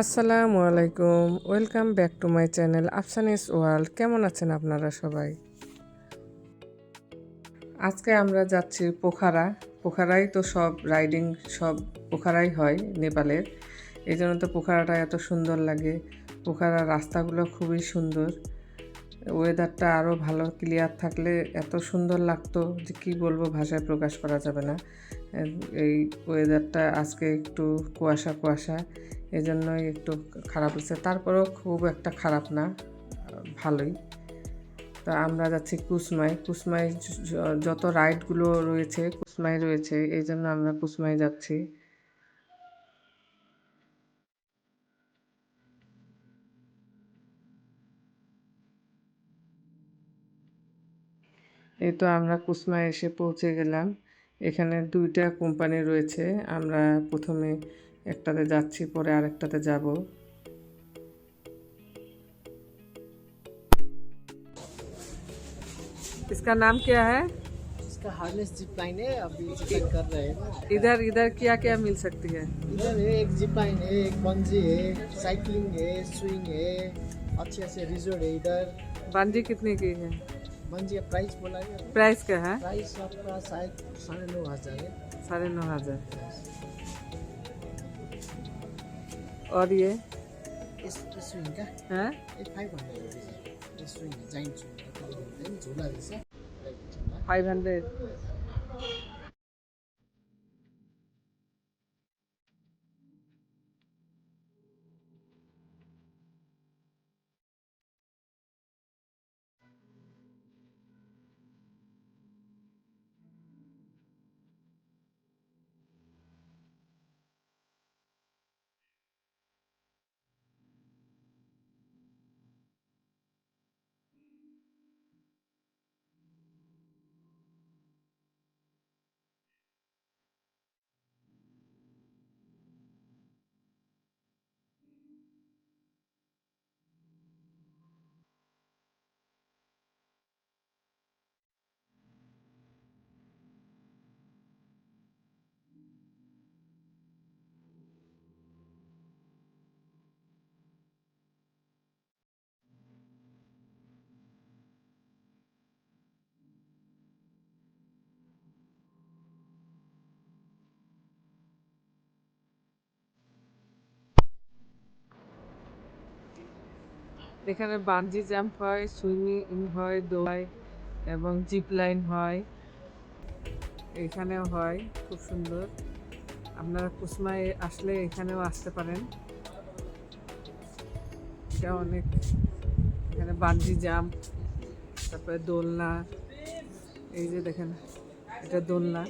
আসসালামু আলাইকুম। Welcome back to my channel Afsani's world কেমন আছেন আপনারা সবাই? আজকে আমরা যাচ্ছি পোখারা। পোখারাই তো সব রাইডিং সব পোখারাই হয় নেপালের। এই জন্য তো পোখারাটা এত সুন্দর লাগে। পোখারার রাস্তাগুলো খুবই সুন্দর। ওয়েদারটা আরও ভালো ক্লিয়ার থাকলে এত সুন্দর লাগতো যে কী বলব, ভাষায় প্রকাশ করা যাবে না। এই ওয়েদারটা আজকে একটু কুয়াশা কুয়াশা। এই জন্যই একটু খারাপ হচ্ছে তারপরেও খুব একটা খারাপ না, ভালোই। তো আমরা যাচ্ছি কুসমাই। কুসমাই যত রাইডগুলো রয়েছে, কুসমাই রয়েছে, এই জন্য আমরা কুসমাই যাচ্ছি। এই তো আমরা কুসমায় এসে পৌঁছে গেলাম। এখানে দুইটা কোম্পানি রয়েছে। আমরা প্রথমে একটাতে যাচ্ছি পরে আরেকটাতে যাব इसका नाम क्या है इसका हार्नेस जिप लाइन है अभी जिप कर रहे हैं ना इधर इधर क्या क्या मिल सकती है इधर है एक जिप लाइन है एक बंजी है साइकिलिंग है स्विंग है अच्छे अच्छे रिजोर्ट है इधर बांजी कितने की है बंजी का प्राइस बोला है प्राइस क्या है प्राइस आपका शायद साढ़े नौ हजार है साढ़े नौ हजार और ये इस इस स्विंग का है एक फाइव हंड्रेड है ये स्विंग है जाइंट स्विंग बोलते हैं झूला जैसा झूला फाइव हंड्रेड এখানে বানজি জাম্প হয়, সুইমিং হয় দোলায় এবং জিপ লাইন হয়। এখানেও হয়, খুব সুন্দর। আপনারা কুসমায় আসলে এখানেও আসতে পারেন। এটা অনেক, এখানে বানজি জাম্প তারপরে দোলনা, এই যে দেখেন, এটা দোলনা।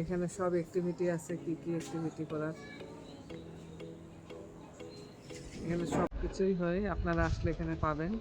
এখানে সব অ্যাক্টিভিটি আছে, কি কি অ্যাক্টিভিটি করার। এখানে সব কিছুই হয় আপনারা আসলে এখানে পাবেন।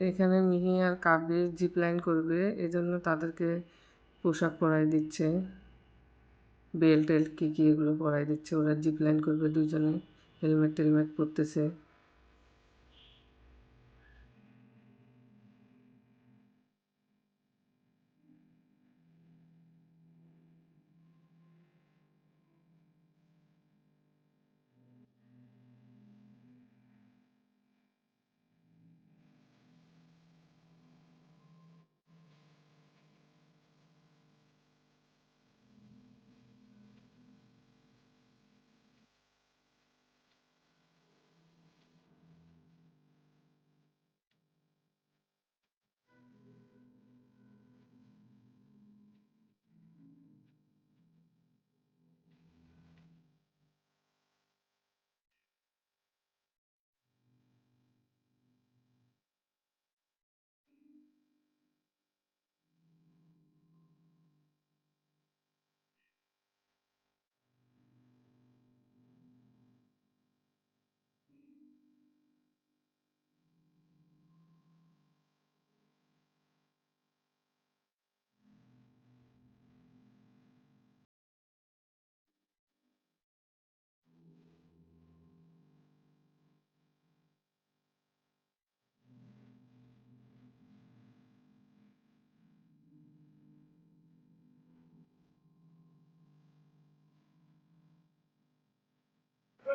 এখানে মিহি আর কাব্যের জিপ লাইন করবে, এজন্য তাদেরকে পোশাক পরাই দিচ্ছে। বেল্ট টেল্ট, কী কী এগুলো পরাই দিচ্ছে। ওরা জিপ লাইন করবে, দুজনে হেলমেট টেলমেট পরতেছে।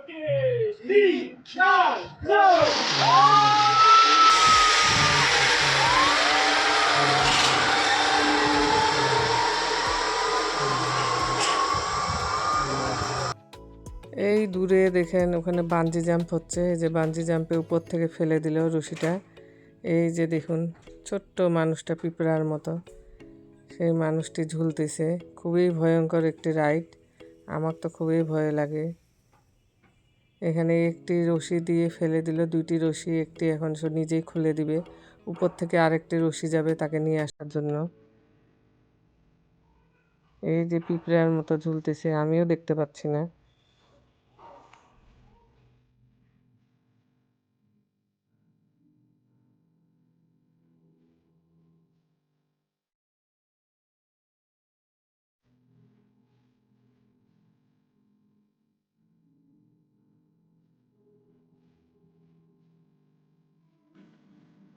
এই দূরে দেখেন, ওখানে বাঞ্জি জাম্প হচ্ছে। এই যে বাঞ্জি জাম্পে উপর থেকে ফেলে দিল রশিটা। এই যে দেখুন, ছোট্ট মানুষটা পিঁপড়ার মতো। সেই মানুষটি ঝুলতেছে। খুবই ভয়ঙ্কর একটি রাইড আমার তো খুবই ভয় লাগে। এখানে একটি রশি দিয়ে ফেলে দিল, দুইটি রশি, একটি এখন সে নিজেই খুলে দিবে। উপর থেকে আরেকটি রশি যাবে তাকে নিয়ে আসার জন্য। এই যে পিঁপড়ার মতো ঝুলতেছে, আমিও দেখতে পাচ্ছি না।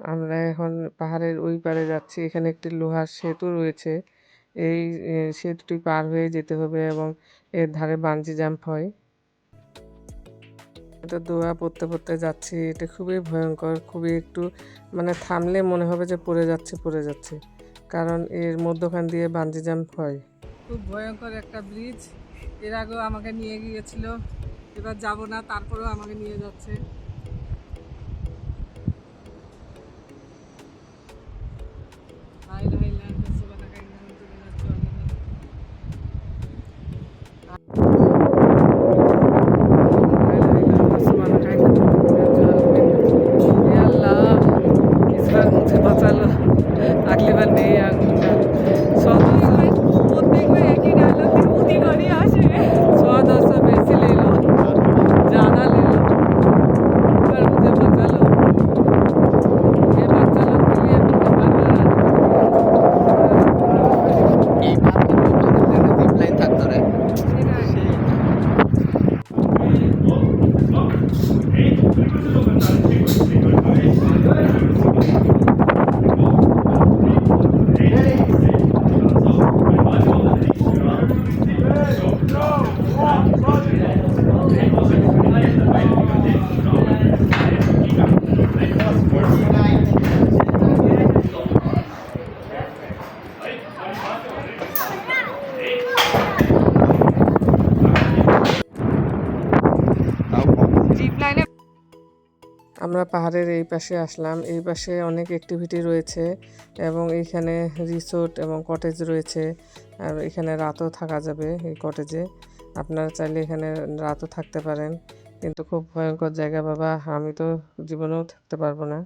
আমরা এখন পাহাড়ের ওই পারে যাচ্ছি। এখানে একটি লোহার সেতু রয়েছে। এই সেতুটি পার হয়ে যেতে হবে এবং এর ধারে বানজি জাম্প হয়। এটা দোয়া পড়তে পড়তে যাচ্ছি। এটা খুবই ভয়ঙ্কর, খুবই একটু মানে থামলে মনে হবে যে পড়ে যাচ্ছে পড়ে যাচ্ছে। কারণ এর মধ্যখান দিয়ে বানজি জাম্প হয়। খুব ভয়ঙ্কর একটা ব্রিজ। এর আগেও আমাকে নিয়ে গিয়েছিল। এবার যাব না, তারপরেও আমাকে নিয়ে যাচ্ছে। আমরা পাহাড়ের এই পাশে আসলাম। এই পাশে অনেক অ্যাক্টিভিটি রয়েছে এবং এইখানে রিসোর্ট এবং কটেজ রয়েছে। আর এখানে রাতও থাকা যাবে এই কটেজে আপনারা চাইলে এখানে রাতও থাকতে পারেন। কিন্তু খুব ভয়ঙ্কর জায়গা বাবা। আমি তো জীবনেও থাকতে পারব না।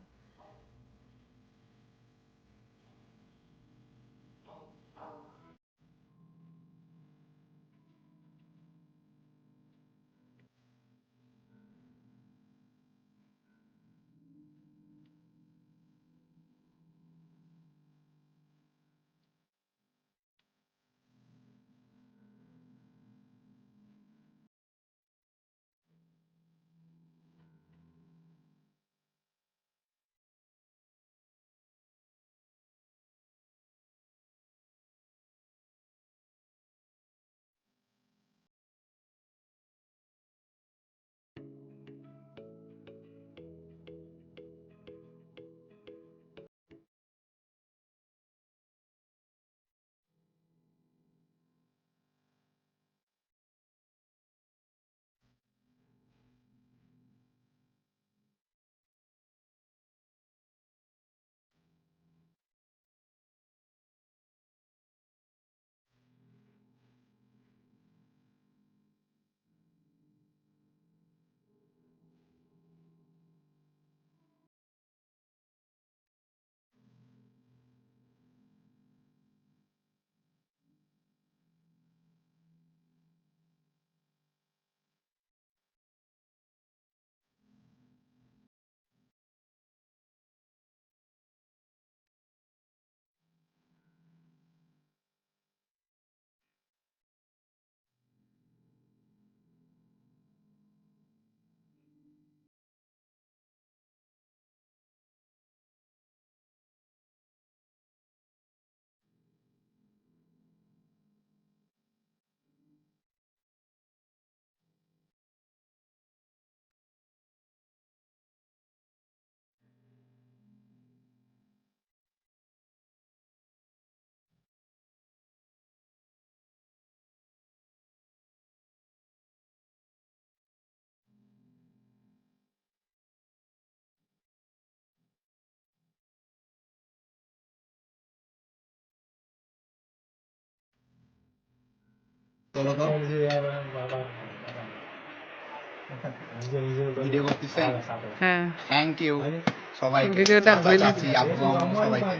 চলো তো ভিডিও করতেছেন হ্যাঁ থ্যাংক ইউ সবাই ভিডিওটা হইলে- চাচি আব্বু সবাইকে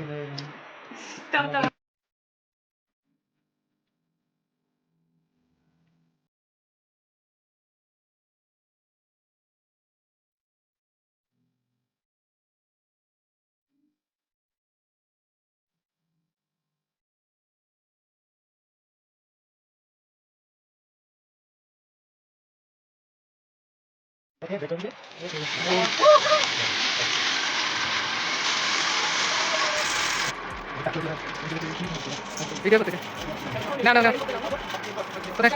ভিডিও করতে না না না কোথায়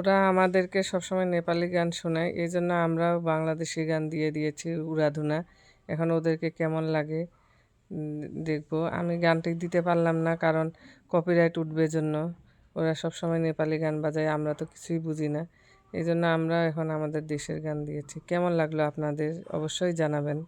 ওরা আমাদেরকে সবসময় নেপালি গান শোনায়। এই জন্য আমরাও বাংলাদেশি গান দিয়ে দিয়েছি উড়াধুনা এখন ওদেরকে কেমন লাগে দেখব। আমি গানটি দিতে পারলাম না, কারণ কপিরাইট উঠবে জন্য। ওরা সবসময় নেপালি গান বাজায়, আমরা তো কিছুই বুঝি না। এই জন্য আমরা এখন আমাদের দেশের গান দিয়েছি। কেমন লাগল আপনাদের? অবশ্যই জানাবেন।